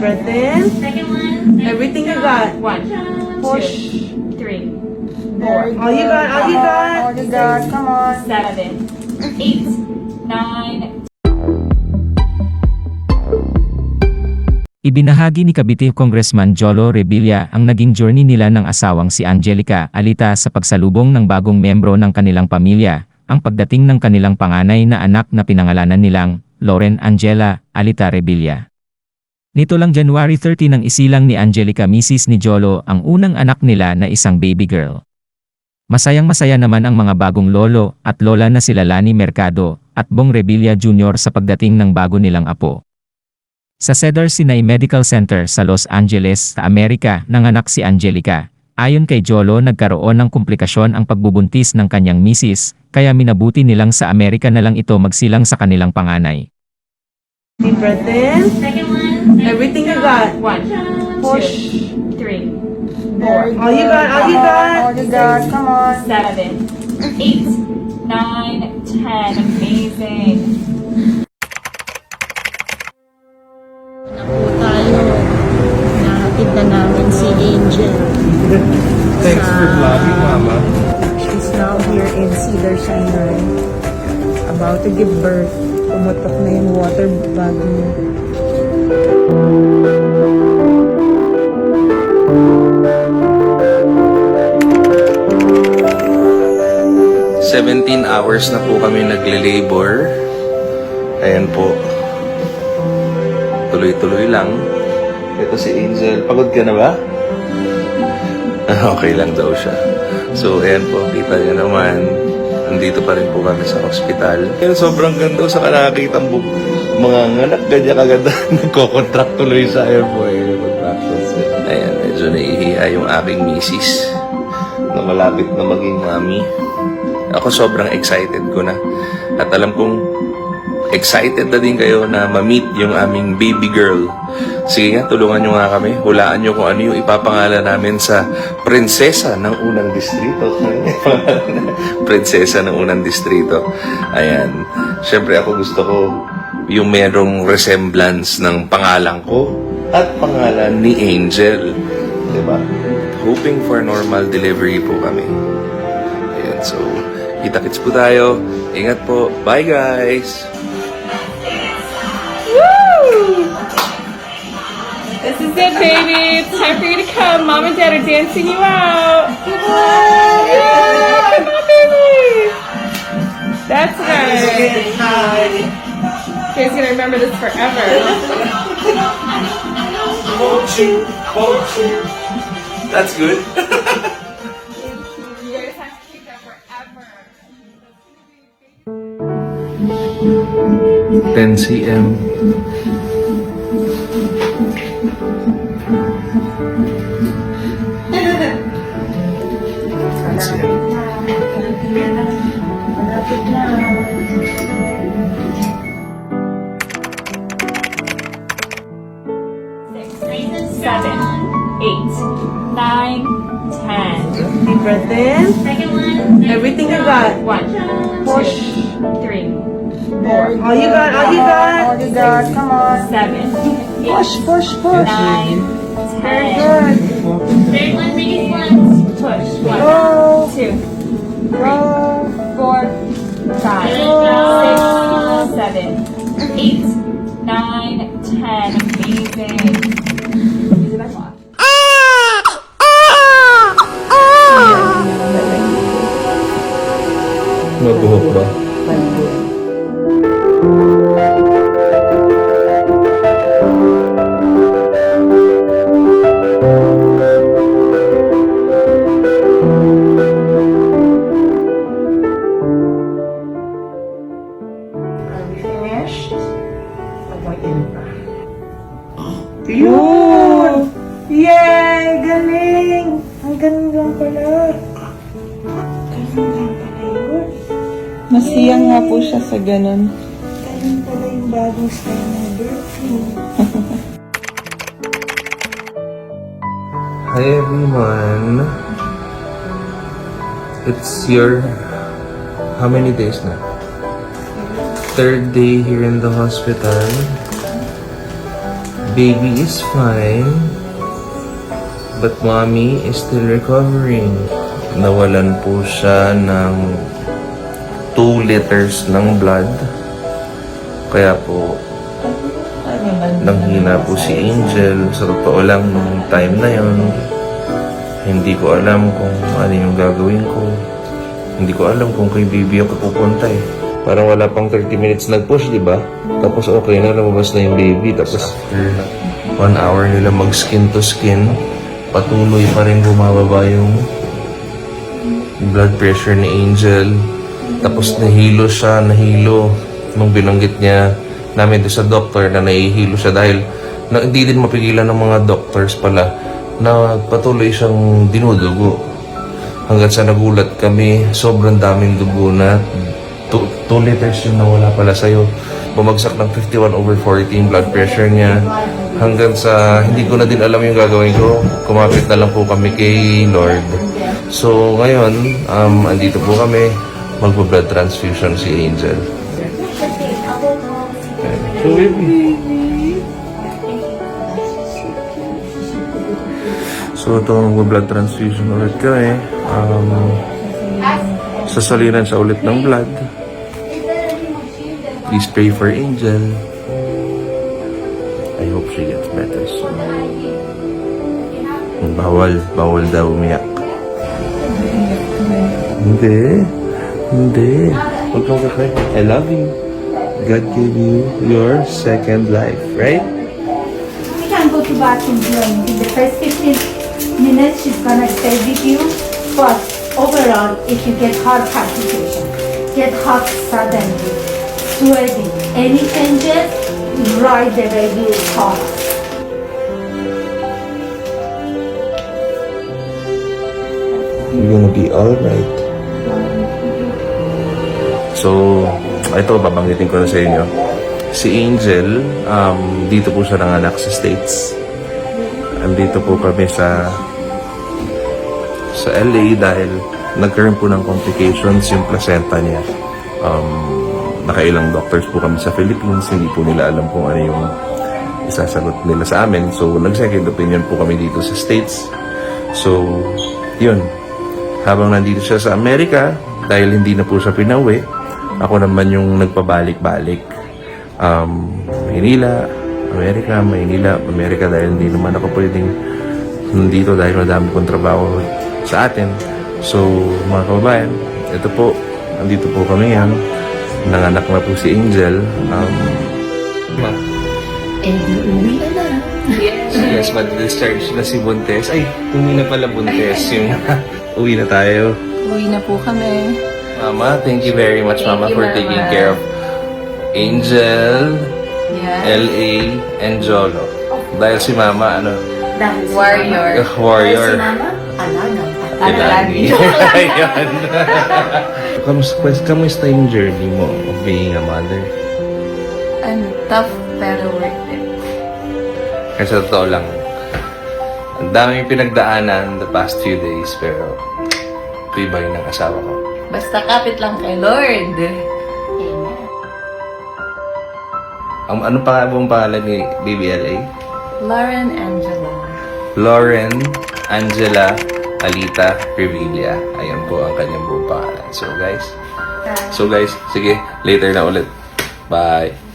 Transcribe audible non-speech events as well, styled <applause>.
breath in. Second one. Everything you got. One, Push. three, four, All you got, all you got. All you got, come on. seven, eight, nine, Ibinahagi ni Cavite Congressman Jolo Revilla ang naging journey nila ng asawang si Angelica Alita sa pagsalubong ng bagong membro ng kanilang pamilya, ang pagdating ng kanilang panganay na anak na pinangalanan nilang Lauren Angela Alita Revilla. Nito lang January 30 nang isilang ni Angelica Mrs. ni Jolo ang unang anak nila na isang baby girl. Masayang masaya naman ang mga bagong lolo at lola na sila Lani Mercado at Bong Revilla Jr. sa pagdating ng bago nilang apo. Sa Cedar Sinai Medical Center sa Los Angeles, sa Amerika, nanganak si Angelica. Ayon kay Jolo nagkaroon ng komplikasyon ang pagbubuntis ng kanyang misis, kaya minabuti nilang sa Amerika na lang ito magsilang sa kanilang panganay. Second one. Everything you got. One, Push. two, three, four, All you got, all you got. All you got, come on. seven, eight, nine, ten. Amazing. Na po tayo. Na namin si Angel. Thanks for vlogging, Mama. She's now here in Cedar Sinai. About to give birth. Pumutok na yung water bag niya. Seventeen hours na po kami nagle-labor. Ayan po. Tuloy-tuloy lang. Ito si Angel. Pagod ka na ba? <laughs> okay lang daw siya. So, ayan po. Kita niyo naman. Nandito pa rin po kami sa ospital. Ayan, sobrang ganda sa nakakita ang bu- mga nganak. Ganyan kaganda. <laughs> Nagko-contract tuloy sa ayan po. Eh, mag-practice. Ayan, medyo naihiya yung aking misis na malapit na maging mami. Ako sobrang excited ko na. At alam kong excited na din kayo na ma-meet yung aming baby girl. Sige nga, tulungan nyo nga kami. Hulaan nyo kung ano yung ipapangalan namin sa prinsesa ng unang distrito. <laughs> prinsesa ng unang distrito. Ayan. Siyempre ako gusto ko yung merong resemblance ng pangalan ko at pangalan ni Angel. Diba? Hoping for normal delivery po kami. Ayan, so, kita-kits po tayo. Ingat po. Bye, guys! This is it, baby. It's time for you to come. Mom and Dad are dancing you out. Yeah, come on, baby. That's right. Kay's gonna remember this forever. That's good. <laughs> You guys have to keep that forever. 10 cm. Six, breath in. Second one. Everything you got. One, Push. two, three, four, All you got, all you got. All you got, come on. seven, Push, eight, push, push. nine, ten. Good. Third one, biggest one. Push. One, two, Go. four, five, six, seven, eight, nine, ten. Amazing. Pala. Lang pala yun. Masiyang nga po siya sa ganun. Galing pala yung bagong style ng <laughs> birthday. Hi everyone. It's your how many days na? Third day here in the hospital. baby is fine. But mommy is still recovering. Nawalan po siya ng 2 liters ng blood. Kaya po, nanghina po si Angel. Sa totoo lang, nung time na yon hindi ko alam kung ano yung gagawin ko. Hindi ko alam kung kay baby ako pupunta eh. Parang wala pang 30 minutes nag-push, di ba? Tapos okay na, lumabas na yung baby. Tapos one hour nila mag-skin to skin, patuloy pa rin bumababa yung blood pressure ni Angel. Tapos nahilo siya, nahilo. Nung binanggit niya namin doon sa doctor na nahihilo siya dahil na, hindi din mapigilan ng mga doctors pala na patuloy siyang dinudugo. Hanggang sa nagulat kami, sobrang daming dugo na 2 liters yung nawala pala sa'yo. Bumagsak ng 51 over 40 yung blood pressure niya. Hanggang sa hindi ko na din alam yung gagawin ko. Kumapit na lang po kami kay Lord. So ngayon, um, andito po kami. Magpa-blood transfusion si Angel. So baby. So ito mag-blood transfusion ulit kami. Um, sasalinan siya ulit ng blood. Please pray for Angel. I hope she gets better soon. Bawal, bawal daw umiyak. Hindi. Hindi. Huwag kang kakay. I love you. God gave you your second life, right? We can go to bathroom during in the first 15 minutes. She's gonna stay with you. But overall, if you get heart palpitation, get hot suddenly, sweating, any changes, right away you call us. You're gonna be alright. So, ito, babanggitin ko na sa inyo. Si Angel, um, dito po siya nanganak sa States. Andito po kami sa sa LA dahil nagkaroon po ng complications yung placenta niya. Um, nakailang doctors po kami sa Philippines, hindi po nila alam kung ano yung isasagot nila sa amin. So, nag-second opinion po kami dito sa States. So, yun. Habang nandito siya sa Amerika, dahil hindi na po siya pinauwi, ako naman yung nagpabalik-balik. Um, Maynila, Amerika, Maynila, Amerika dahil hindi naman ako pwedeng nandito dahil madami kong trabaho sa atin. So, mga kababayan, ito po, nandito po kami yan. Nanganak na po si Angel. Um, Eh, di uwi na na. Yes, mag-discharge na si Buntes. Ay, uwi na pala Buntes. Yung <laughs> uwi na tayo. Uwi na po kami. Mama, thank you very much, Mama, you, for Mama. taking care of Angel, Yeah. LA, and Jolo. Dahil si Mama, ano, Dahil si Warrior. Mama- <laughs> warrior. Dahil si Mama, alaga. Ilani. <laughs> Ayan. kamusta, kamusta yung journey mo of being a mother? Ano, tough pero worth it. Kasi sa totoo lang, ang daming pinagdaanan the past few days, pero tibay ng asawa ko. Basta kapit lang kay Lord. Ang ano pa nga buong pangalan ni BBLA? Lauren Angela. Lauren Angela Alita Revilla. Ayan po ang kanyang buong pangalan. So guys, so guys, sige, later na ulit. Bye.